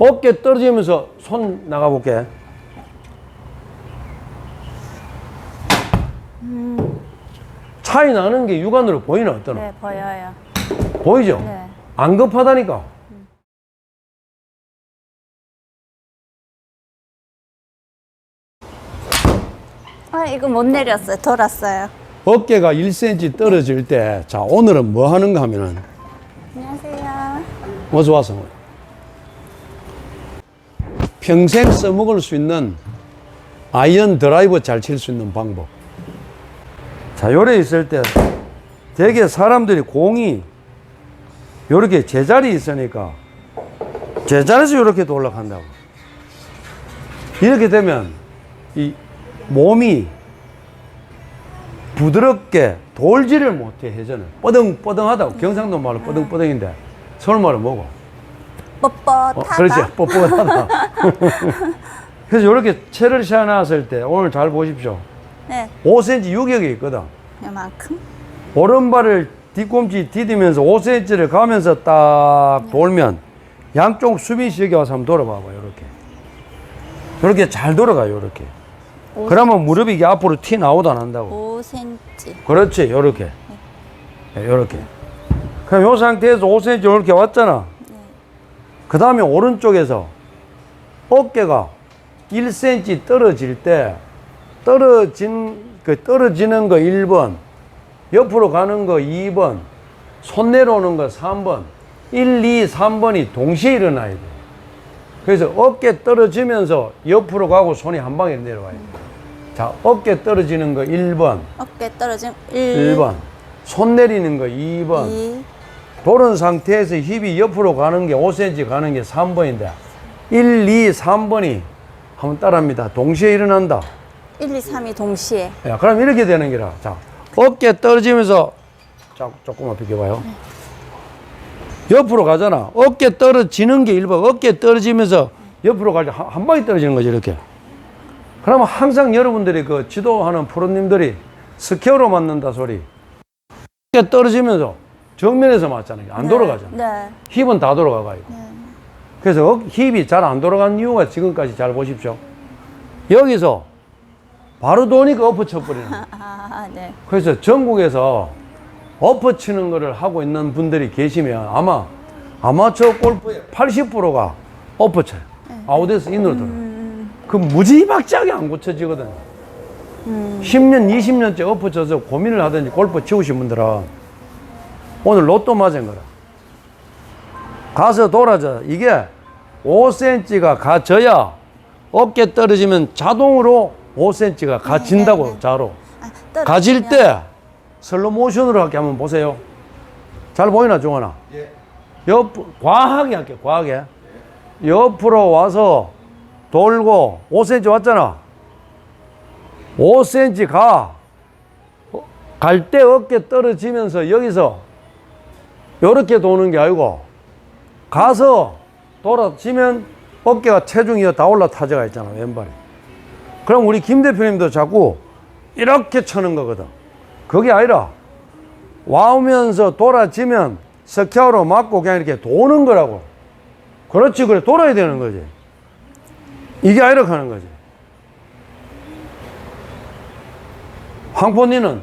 어깨 떨어지면서 손 나가볼게. 차이 나는 게 육안으로 보이나 어떠나? 네, 보여요. 보이죠? 네. 안 급하다니까. 아, 이거 못 내렸어요. 돌았어요. 어깨가 1cm 떨어질 때, 자, 오늘은 뭐 하는가 하면은, 안녕하세요. 어서 와서. 평생 써먹을 수 있는 아이언 드라이버 잘 칠 수 있는 방법. 자, 요래 있을 때 되게 사람들이 공이 요렇게 제자리 있으니까 제자리에서 요렇게 올라간다고. 이렇게 되면 이 몸이 부드럽게 돌지를 못해 예전에 뻐덩뻐덩하다고 경상도 말로 뻐덩뻐덩인데 서울 말은 뭐고? 뻣뻣하다. 어, 그렇지. 뻣뻣하다. 그래서 이렇게 채를 시켜놨을 때 오늘 잘 보십시오. 네, 5cm 유격이 있거든. 요만큼. 오른발을 뒤꿈치 디디면서 5cm를 가면서 딱 돌면 양쪽 수비시 여기 와서 한번 돌아봐봐 이렇게. 이렇게 잘 돌아가요 이렇게. 오- 그러면 무릎이 이게 앞으로 튀 나오도 안 한다고. 5cm. 그렇지 요렇게. 예, 요렇게. 그럼 요 상태에서 5cm 이렇게 왔잖아 그 다음에 오른쪽에서 어깨가 1cm 떨어질 때 떨어진 그 떨어지는 거 1번 옆으로 가는 거 2번 손 내려오는 거 3번 1, 2, 3번이 동시에 일어나야 돼 그래서 어깨 떨어지면서 옆으로 가고 손이 한 방에 내려와야 돼 자, 어깨 떨어지는 거 1번 어깨 떨어짐 1, 1번. 손 내리는 거 2번. 2, 도른 상태에서 힙이 옆으로 가는 게 5cm 가는 게 3번인데 1, 2, 3번이 한번 따라합니다. 동시에 일어난다. 1, 2, 3이 동시에. 야, 그럼 이렇게 되는 게라. 자, 어깨 떨어지면서 자, 조금만 비켜봐요. 옆으로 가잖아. 어깨 떨어지는 게 1번. 어깨 떨어지면서 옆으로 갈때한 방에 떨어지는 거지, 이렇게. 그러면 항상 여러분들이 그 지도하는 프로님들이 스퀘어로 맞는다 소리. 어깨 떨어지면서 정면에서 맞잖아요. 안 돌아가잖아. 네. 힙은 다 돌아가가지고. 그래서 어- 힙이 잘 안 돌아간 이유가 지금까지 잘 보십시오. 여기서 바로 도니까 엎어쳐버리는 거예요. 아, 네. 그래서 전국에서 엎어치는 거를 하고 있는 분들이 계시면 아마 아마추어 골프의 80%가 엎어쳐요. 아웃에서 인으로 들어. 그 무지막지하게 안 고쳐지거든. 10년, 20년째 엎어져서 고민을 하든지 골프 치우신 분들은 오늘 로또 맞은 거라. 가서 돌아져. 이게 5cm가 가져야 어깨 떨어지면 자동으로 5cm가 가진다고 자로. 아, 가질 때 슬로 모션으로 할게 한번 보세요. 잘 보이나 종환아? 옆 과하게 할게 과하게. 옆으로 와서 돌고 5cm 왔잖아. 5cm 가. 갈 때 어깨 떨어지면서 여기서 이렇게 도는 게 아니고 가서 돌아지면 어깨가 체중이 다 올라타져가 있잖아 왼발이. 그럼 우리 김 대표님도 자꾸 이렇게 쳐는 거거든. 그게 아니라 와오면서 돌아지면 스퀘어로 맞고 그냥 이렇게 도는 거라고. 그렇지, 그래. 돌아야 되는 거지. 이게 아니라 하는 거지. 황포니는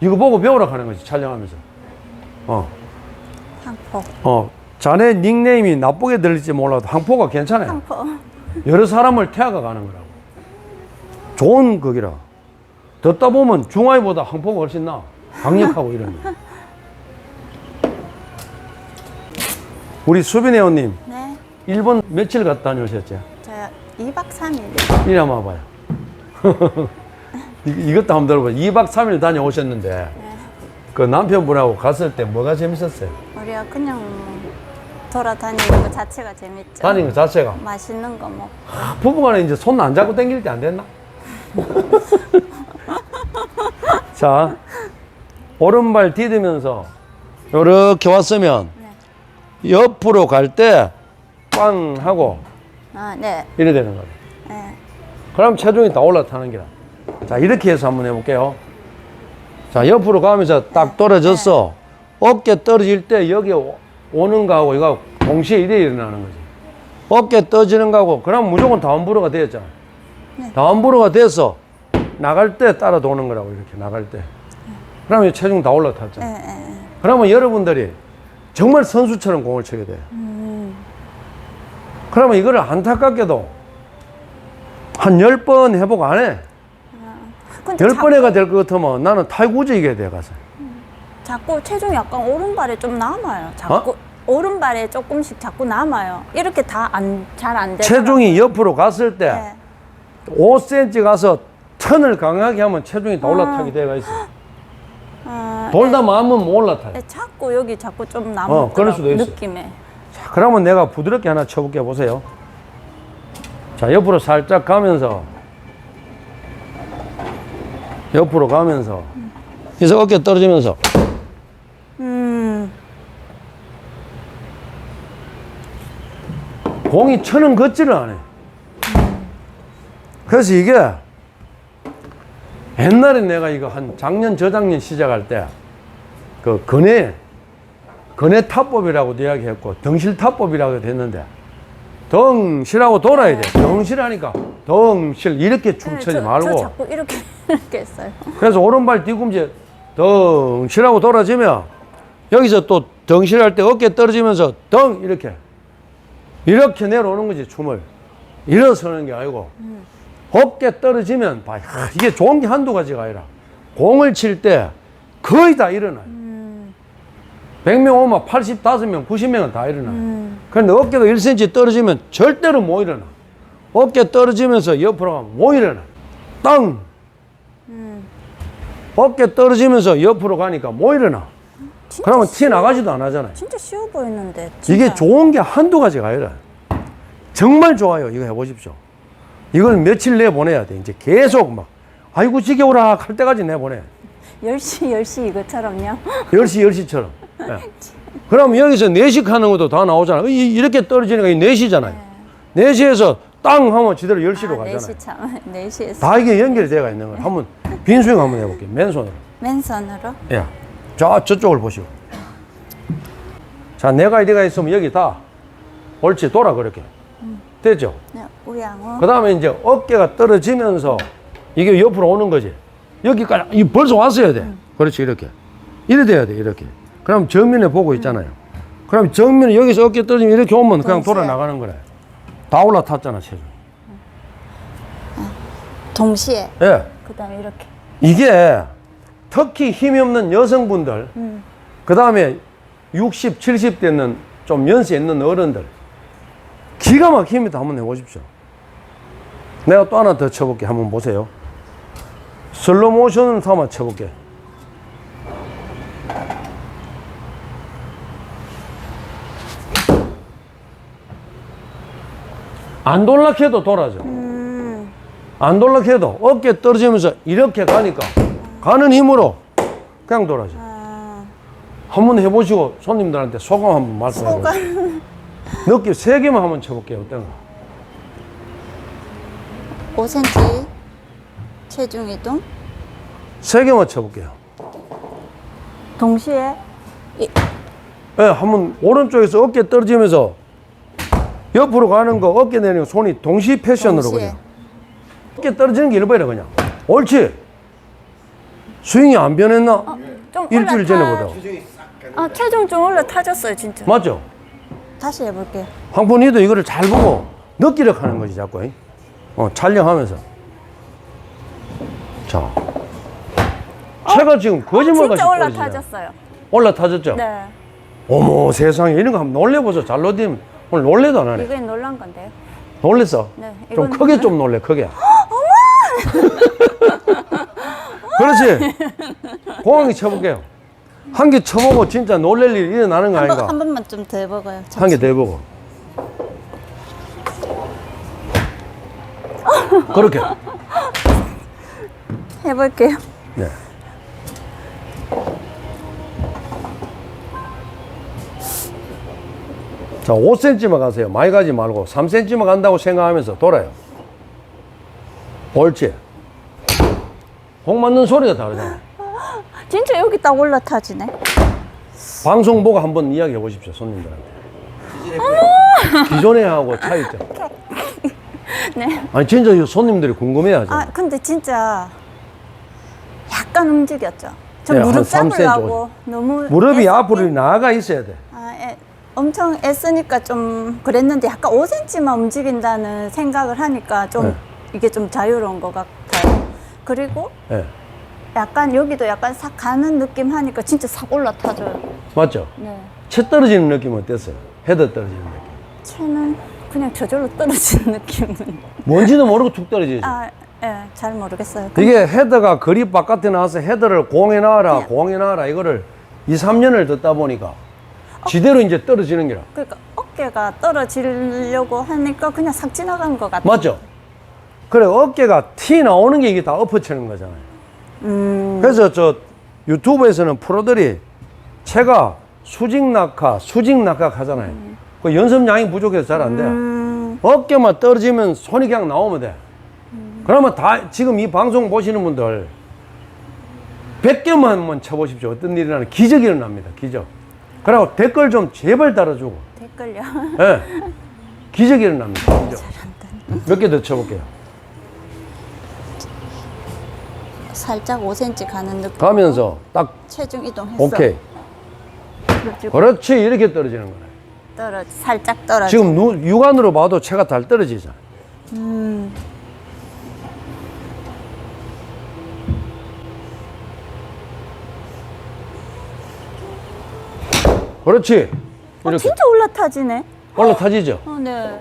이거 보고 배우라 하는 거지, 촬영하면서. 어, 항포. 어. 자네 닉네임이 나쁘게 들릴지 몰라도 황포가 괜찮아요. 항포. 여러 사람을 태워가 가는 거라고. 좋은 거기라. 듣다 보면 중화이보다 항포가 훨씬 나. 강력하고 이런 거. 우리 수빈 회원님, 네. 일본 며칠 갔다 다녀오셨죠? 저요 2박 3일. 이리 한번 와봐요. 이- 이것도 한번 들어봐. 2박 3일 다녀오셨는데, 그 남편분하고 갔을 때 뭐가 재밌었어요? 우리가 그냥 돌아다니는 것 자체가 재밌죠. 다니는 것 자체가. 맛있는 거 먹고. 부부간에 이제 손 안 잡고 당길 때 안 됐나? 자, 오른발 디디면서 이렇게 왔으면 옆으로 갈 때 빵 하고 아, 네. 이래 되는 거예요. 네. 그럼 체중이 다 올라타는 게라. 자, 이렇게 해서 한번 해볼게요. 자, 옆으로 가면서 딱 떨어졌어. 어깨 떨어질 때 여기 오- 오는 거하고 이거 동시에 이래 일어나는 거지. 어깨 떠지는 거고 그럼 무조건 다운브로가 되었잖아. 네. 다운브로가 돼서 나갈 때 따라 도는 거라고 이렇게 나갈 때. 그러면 체중 다 올라탔잖아. 예, 예, 예. 그러면 여러분들이 정말 선수처럼 공을 치게 돼요. 그러면 이거를 안타깝게도 한 열 번 해보고 안 해. 근데 열 자, 번 해가 될 것 같으면 나는 이겨야 돼, 가서. 자꾸 체중이 약간 오른발에 좀 남아요. 자꾸 어? 오른발에 조금씩 자꾸 남아요. 이렇게 다 안 잘 안 돼. 체중이 옆으로 갔을 때 네. 5cm 가서 턴을 강하게 하면 체중이 다 올라타게 돼가 있어. 아, 돌다 마면 못 올라타요. 예, 자꾸 여기 자꾸 좀 남아. 어, 그럴 수도 있어. 느낌에. 자, 그러면 내가 부드럽게 하나 쳐볼게 보세요. 자, 옆으로 살짝 가면서 옆으로 가면서 그래서 어깨 떨어지면서 음. 공이 천은 걷지를 않아. 그래서 이게 옛날에 내가 이거 한 작년 저작년 시작할 때 그 근해 근해 타법이라고도 이야기했고 덩실 타법이라고 됐는데 덩실하고 돌아야 돼. 덩실하니까 덩실 이렇게 춤 네, 추지 저, 말고 저 자꾸 이렇게 이렇게 했어요. 그래서 오른발 뒤꿈치 덩실하고 돌아지면 여기서 또 덩실할 때 어깨 떨어지면서 덩 이렇게 이렇게 내려오는 거지 춤을. 일어서는 게 아니고 어깨 떨어지면 봐. 야, 이게 좋은 게 한두 가지가 아니라 공을 칠 때 거의 다 일어나요. 100명 오면 85명 90명은 다 일어나요. 그런데 어깨가 1cm 떨어지면 절대로 못 일어나. 어깨 떨어지면서 옆으로 가면 못 일어나. 땅 어깨 떨어지면서 옆으로 가니까 못 일어나. 그러면 티 나가지도 안 하잖아요. 진짜 쉬워 보이는데. 이게 진짜. 좋은 게 한두 가지가 아니라 정말 좋아요. 이거 해보십시오. 이걸 며칠 내 보내야 돼. 이제 계속 막 아이고 지겨워라 할 때까지 내 보내. 10시 10시 이것처럼요. 10시 10시처럼. 그럼 여기서 4시 하는 것도 다 나오잖아. 이- 이렇게 떨어지니까 이 4시잖아요. 4시에서 땅 하면 지대로 10시로 아, 가잖아요. 4시 참. 4시에서 다 이게 돼가 있는 거예요. 한번 빈스윙 한번 해볼게요. 맨손으로. 맨손으로. 예. 저, 저쪽을 보시고. 자, 내가 이리가 있으면 여기 다 옳지, 돌아, 그렇게. 됐죠? 네, 우양우. 그 다음에 이제 어깨가 떨어지면서 이게 옆으로 오는 거지. 여기까지, 이 벌써 왔어야 돼. 그렇지, 이렇게. 이래 돼야 돼, 이렇게. 그럼 정면에 보고 있잖아요. 그럼 정면에 여기서 어깨 떨어지면 이렇게 오면 그냥 동시에. 돌아 나가는 거래. 다 올라탔잖아, 체중. 동시에. 예. 그 다음에 이렇게. 이게 특히 힘이 없는 여성분들, 그 다음에 60, 70 되는 좀 연세 있는 어른들, 기가 막힙니다. 한번 해보십시오. 내가 또 하나 더 쳐볼게. 한번 보세요. 슬로 모션을 한번 쳐볼게. 안 돌락해도 돌아져. 안 돌락해도 어깨 떨어지면서 이렇게 가니까 가는 힘으로 그냥 돌아져. 아, 한번 해보시고 손님들한테 소감 한번 말씀해 보세요. 소감. 느낌 세 개만 한번 쳐볼게요. 어떤가? 5cm 체중 이동. 세 개만 쳐볼게요. 동시에 이, 예, 한번 오른쪽에서 어깨 떨어지면서 옆으로 가는 거 어깨 내리는 거 손이 동시 패션으로 동시에. 그냥 어깨 떨어지는 게 일반이야 그냥 옳지 스윙이 안 변했나 좀 일주일 올라타- 전에 보다 아, 체중 좀 올라타졌어요, 진짜. 맞죠 다시 해볼게요. 황pon이도 이거를 잘 보고 느끼려 하는 거지 자꾸 어, 촬영하면서 자 제가 지금 거짓말같이 진짜. 올라타졌어요. 올라타졌죠 네. 어머 세상에 이런 거 한번 놀래보죠 잘로디면 오늘 놀래도 안 하네 이건 놀란 건데요. 놀랬어? 네, 좀 이건 크게 좀 놀래, 크게. 그렇지. 공항이 쳐볼게요. 한 개 쳐보고 진짜 놀랄 일이 일어나는 거 한, 번, 아닌가? 한 번만 좀더 해봐요. 한개더 해보고. 그렇게. 해볼게요. 네. 자, 5cm만 가세요. 많이 가지 말고 3cm만 간다고 생각하면서 돌아요. 옳지. 공 맞는 소리가 다르잖아. 진짜 여기 딱 올라타지네. 방송 보고 한번 이야기해 보십시오, 손님들한테. 기존에 하고 차이점. 네. 아니 진짜 이 손님들이 궁금해 하죠. 아 근데 진짜 약간 움직였죠. 저 네, 한 무릎 3cm 잡으려고 너무 무릎이 앞으로 나아가 있어야 돼. 아, 애, 엄청 애쓰니까 좀 그랬는데 약간 5cm만 움직인다는 생각을 하니까 좀 네. 이게 좀 자유로운 것 같아요. 그리고 예. 약간 여기도 약간 싹 가는 느낌 하니까 진짜 싹 올라타줘요. 맞죠? 네. 채 떨어지는 느낌 어땠어요? 헤더 떨어지는 느낌. 채는 그냥 저절로 떨어지는 느낌은. 뭔지도 모르고 툭 떨어지죠. 아, 예, 잘 모르겠어요. 이게 헤더가 거리 바깥에 나와서 헤더를 공에 놔라, 네. 공에 놔라 이거를 2, 3년을 듣다 보니까 지대로 이제 떨어지는 게라. 그러니까 어깨가 떨어지려고 하니까 그냥 싹 지나간 것 같아요. 맞죠? 그래 어깨가 티 나오는 게 이게 다 엎어치는 거잖아요. 음, 그래서 저 유튜브에서는 프로들이 채가 수직 낙하, 수직 낙하 하잖아요. 그 연습량이 부족해서 잘 안 돼요. 음, 어깨만 떨어지면 손이 그냥 나오면 돼. 그러면 다 지금 이 방송 보시는 분들 100개만 한번 쳐보십시오. 어떤 일이 나는 기적이 일어납니다. 기적. 그리고 댓글 좀 제발 달아주고. 댓글요. 예. 기적이 일어납니다. 기적. 몇개 더 쳐볼게요. 살짝 5cm 가는 느낌. 가면서 딱 체중 이동했어. 오케이. 그래가지고 그렇지 이렇게 떨어지는 거네. 떨어 살짝 떨어져. 지금 누, 육안으로 봐도 채가 잘 떨어지잖아. 음, 그렇지. 어, 이렇게 진짜 올라타지네. 올라타지죠. 어, 네.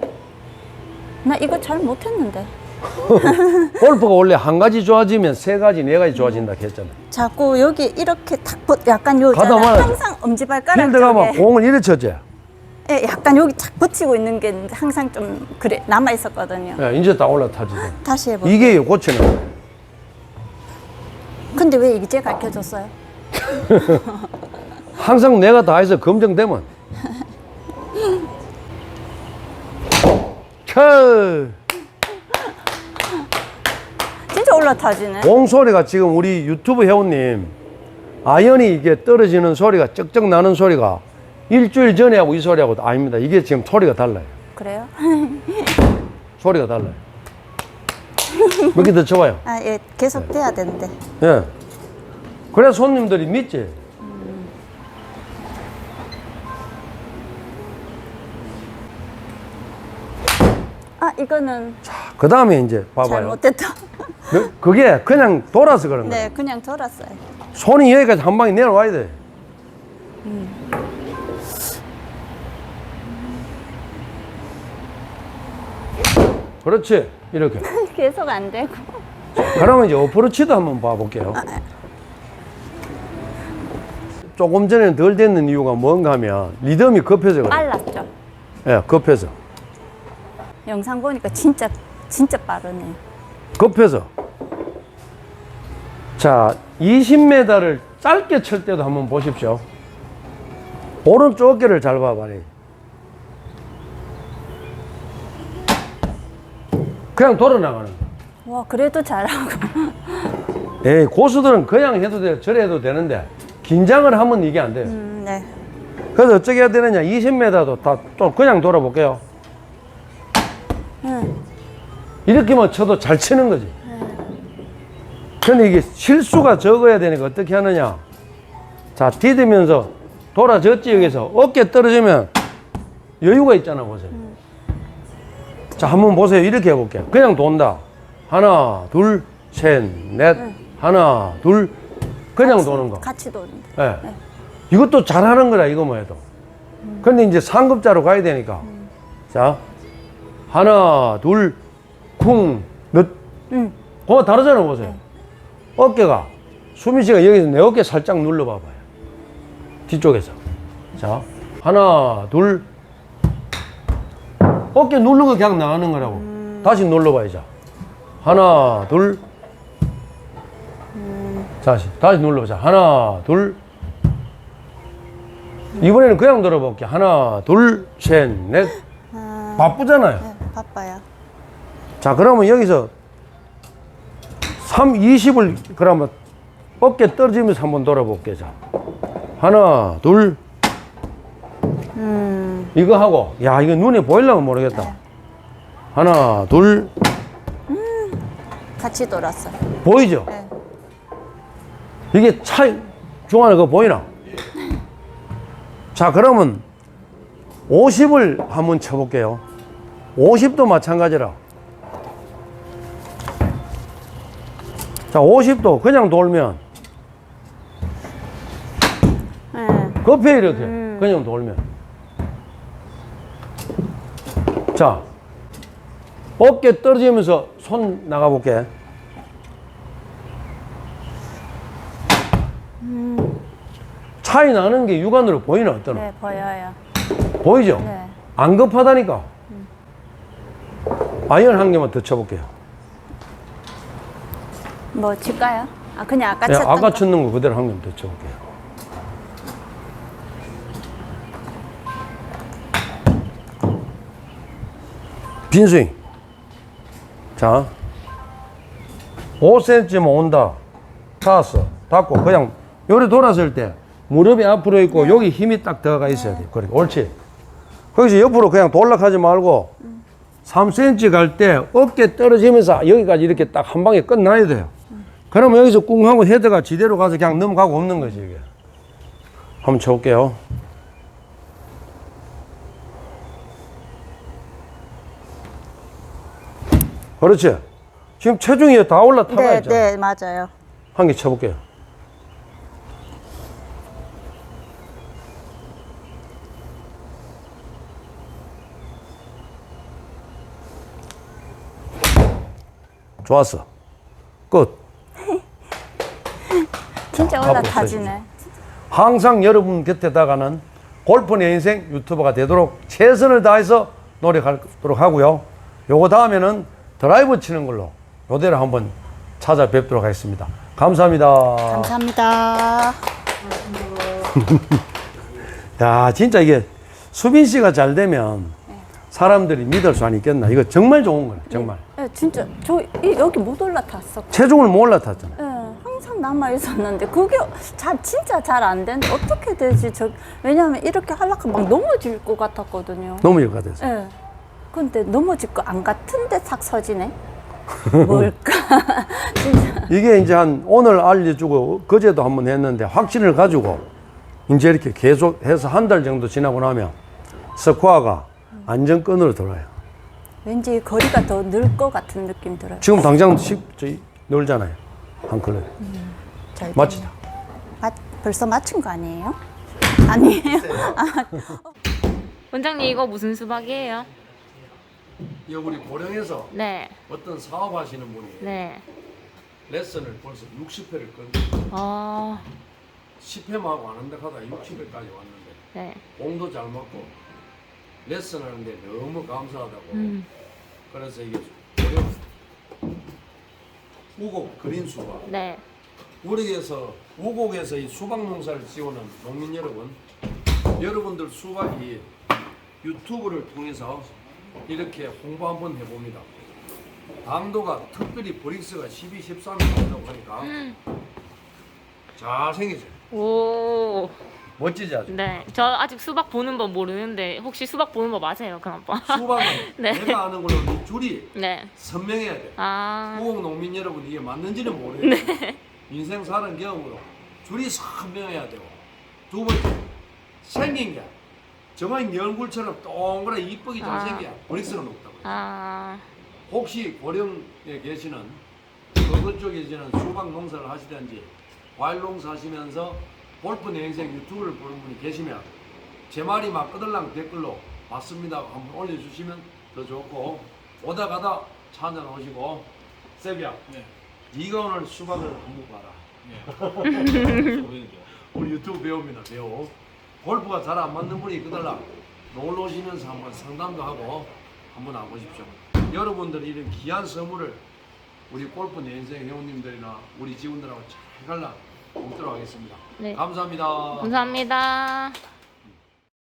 나 이거 잘 못했는데. 골프가 원래 한 가지 좋아지면 세 가지, 네 가지 좋아진다 했잖아. 자꾸 여기 이렇게 탁 붙, 약간 요 가다 항상 엄지발가락 필드 가면 쪽에 공을 이래 쳤지. 예, 약간 여기 탁 붙이고 있는 게 항상 좀 그래 남아 있었거든요. 예, 이제 다 올라타지죠. 다시 해볼게요. 이게 고치는. 근데 왜 이제 가르쳐 줬어요? 항상 내가 다 해서 검증되면. 쳐! 진짜 올라타지네. 공 소리가 지금 우리 유튜브 회원님 아연이 이게 떨어지는 소리가 쩍쩍 나는 소리가 일주일 전에 하고 이 소리하고 아닙니다. 이게 지금 소리가 달라요. 그래요? 소리가 달라요. 몇 개 더 쳐봐요. 아, 예, 계속 돼야 되는데. 예. 그래 손님들이 믿지. 이거는 그 다음에 이제 봐봐요. 잘못됐다. 그- 그게 그냥 돌아서 그런 거예요. 네, 그냥 돌았어요. 손이 여기까지 한 방에 내려와야 돼. 그렇지. 이렇게. 계속 안 되고. 그러면 이제 어프로치도 한번 봐볼게요. 조금 전에 덜 됐는 이유가 뭔가 하면 리듬이 급해서 그래요. 빨랐죠. 예, 급해서. 영상 보니까 진짜 진짜 빠르네요. 급해서. 자, 20m를 짧게 칠 때도 한번 보십시오. 오른쪽 어깨를 잘 봐봐요. 그냥 돌아 나가는 거. 와, 그래도 잘하고. 에이, 고수들은 그냥 해도 돼요. 저래 해도 되는데, 긴장을 하면 이게 안 돼요. 음, 네. 그래서 어떻게 해야 되느냐. 20m도 다 좀 그냥 돌아볼게요. 응. 이렇게만 쳐도 잘 치는 거지. 근데 이게 실수가 적어야 되니까 어떻게 하느냐. 자, 디디면서 돌아졌지, 여기서. 어깨 떨어지면 여유가 있잖아, 보세요. 자, 한번 보세요. 이렇게 해볼게요. 그냥 돈다. 하나, 둘, 셋, 넷. 하나, 둘. 그냥 도는 거. 같이 도는데. 예. 이것도 잘하는 거라, 이거 뭐 해도. 근데 이제 상급자로 가야 되니까. 자, 하나, 둘, 쿵, 넷. 응. 그거 다르잖아, 보세요. 어깨가, 수민 씨가 여기서 내 어깨 살짝 눌러봐봐요. 뒤쪽에서. 자, 하나, 둘. 어깨 누르고 그냥 나가는 거라고. 다시 눌러봐야죠. 하나, 둘. 다시, 다시 눌러보자. 하나, 둘. 이번에는 그냥 들어볼게. 하나, 둘, 셋, 넷. 아, 바쁘잖아요. 네, 바빠요. 자, 그러면 여기서 3, 20을 그러면 어깨 떨어지면서 한번 돌아볼게요. 자. 하나, 둘. 음, 이거 하고 야 이거 눈에 보이려면 모르겠다. 네. 하나 둘 같이 돌았어요. 보이죠? 네. 이게 차이 중간에 그거 보이나? 자 그러면 50을 한번 쳐볼게요. 50도 마찬가지라. 자 50도 그냥 돌면. 네. 급해 이렇게. 그냥 돌면. 자 어깨 떨어지면서 손 나가볼게. 차이 나는 게 육안으로 보이나 어떠나? 네, 보여요. 보이죠? 네. 안 급하다니까. 아이언 한 개만 더 쳐볼게요 뭐 칠까요? 아, 그냥 아까 네, 쳤던 아까 거. 쳤는 거 그대로 한더 쳐볼게요. 빈스윙. 자. 5cm만 온다. 닿았어. 닿고 그냥 요리 돌았을 때 무릎이 앞으로 있고 여기 힘이 딱 들어가 있어야 돼. 그래 옳지. 거기서 옆으로 그냥 돌락하지 말고 3cm 갈 때 어깨 떨어지면서 여기까지 이렇게 딱 한 방에 끝나야 돼요 그러면 여기서 꿍 하고 헤드가 지대로 가서 그냥 넘어가고 없는 거지 이게 한번 쳐볼게요 그렇지 지금 체중이 다 올라타가 네, 있잖아 네, 맞아요. 한 개 쳐볼게요. 좋았어. 끝. 진짜 올라타지네. 항상 여러분 곁에다가는 골프 내 인생 유튜버가 되도록 최선을 다해서 노력하도록 하고요. 요거 다음에는 드라이브 치는 걸로 요대로 한번 찾아뵙도록 하겠습니다. 감사합니다. 감사합니다. 야, 진짜 이게 수빈 씨가 잘 되면 사람들이 믿을 수 있겠나? 이거 정말 좋은 거네, 정말. 네, 진짜 저 이- 여기 못 올라탔어. 체중을 못 올라탔잖아. 네, 항상 남아 있었는데 그게 잘 진짜 잘 안 되는데 어떻게 되지? 저 왜냐면 이렇게 하려고 막 넘어질 것 같았거든요. 너무 일가 돼서. 예. 근데 넘어질 거 안 같은데 탁 서지네. 뭘까? 진짜. 이게 이제 한 오늘 알려주고 그제도 한번 했는데 확신을 가지고 이제 이렇게 계속 해서 한 달 정도 지나고 나면 스코어가 안정권으로 돌아요. 왠지 거리가 더 늘 것 같은 느낌 들어요. 지금 당장 십, 저희 놀잖아요. 한 클럽. 잘 맞히다. 맞, 벌써 맞춘 거 아니에요? 아니에요. 원장님 이거 무슨 수박이에요? 이 우리 고령에서 네, 어떤 사업하시는 분이 네. 레슨을 벌써 60회를 건 어, 10회만 안 한다 하다 60회까지 왔는데 네. 공도 잘 먹고 레슨 하는데 너무 감사하다고 음, 그래서 이게 우곡 그린 수박. 네. 우리에서 우곡에서 이 수박 농사를 지오는 농민 여러분 여러분들 수박이 유튜브를 통해서 이렇게 홍보 한번 해봅니다. 당도가 특별히 브릭스가 12, 13이 나온다고 하니까 잘생기죠 오, 멋지지 아주 네. 저 아직 수박 보는 법 모르는데 혹시 수박 보는 법 아세요, 오빠? 수박은 네. 내가 아는 걸로 이 줄이 네. 선명해야 돼 아, 우곡 농민 여러분 이게 맞는지는 모르겠는데 인생 사는 경험으로 줄이 선명해야 되고 두 번째 생긴 게네 얼굴처럼 동그랗게 이쁘게 잘 생겨야 브릭스가 높다고 아, 혹시 고령에 계시는 그것 쪽에 계시는 수박 농사를 하시든지 과일 농사 하시면서 골프 내 인생 유튜브를 보는 분이 계시면 제 말이 막 끄들랑 댓글로 맞습니다 한번 올려주시면 더 좋고 오다 가다 차 한잔 오시고. 세비야 네. 네가 오늘 수박을 한번 봐라. 보이죠? 우리 유튜브 배우입니다 배우. 골프가 잘 안 맞는 분이 있거들라 놀러 오시면서 한번 상담도 하고 한번 와보십시오. 여러분들이 이런 귀한 선물을 우리 골프 내 인생 회원님들이나 우리 직원들하고 잘 갈라 먹도록 하겠습니다 네. 감사합니다 감사합니다.